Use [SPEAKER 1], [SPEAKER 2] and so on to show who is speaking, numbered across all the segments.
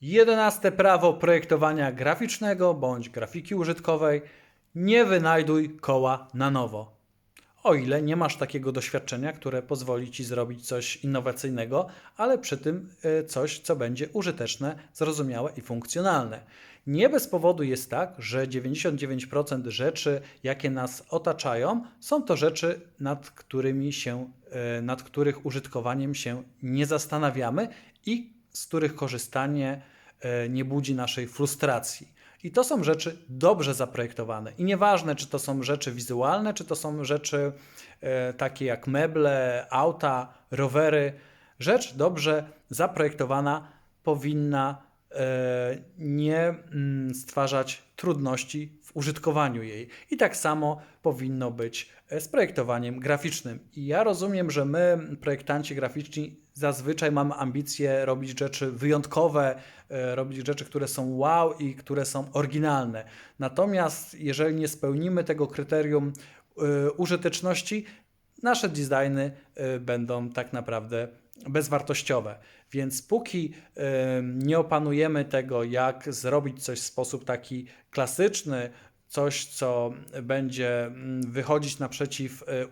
[SPEAKER 1] Jedenaste prawo projektowania graficznego bądź grafiki użytkowej. Nie wynajduj koła na nowo. O ile nie masz takiego doświadczenia, które pozwoli ci zrobić coś innowacyjnego, ale przy tym e, coś, co będzie użyteczne, zrozumiałe i funkcjonalne. Nie bez powodu jest tak, że 99% rzeczy, jakie nas otaczają, są to rzeczy, nad którymi się, e, nad których użytkowaniem się nie zastanawiamy i z których korzystanie e, nie budzi naszej frustracji. I to są rzeczy dobrze zaprojektowane. I nieważne, czy to są rzeczy wizualne, czy to są rzeczy e, takie jak meble, auta, rowery. Rzecz dobrze zaprojektowana powinna nie mm, stwarzać trudności w użytkowaniu jej. I tak samo powinno być e, z projektowaniem graficznym. I ja rozumiem, że my, projektanci graficzni, zazwyczaj mamy ambicje robić rzeczy wyjątkowe, e, robić rzeczy, które są wow i które są oryginalne. Natomiast jeżeli nie spełnimy tego kryterium e, użyteczności, nasze designy będą tak naprawdę bezwartościowe. Więc póki y, nie opanujemy tego, jak zrobić coś w sposób taki klasyczny, coś, co będzie mm, wychodzić naprzeciw y, y,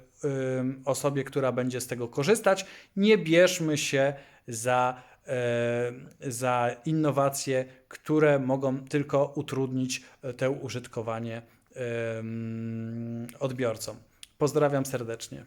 [SPEAKER 1] osobie, która będzie z tego korzystać, nie bierzmy się za, y, za innowacje, które mogą tylko utrudnić y, to użytkowanie y, odbiorcom. Pozdrawiam serdecznie.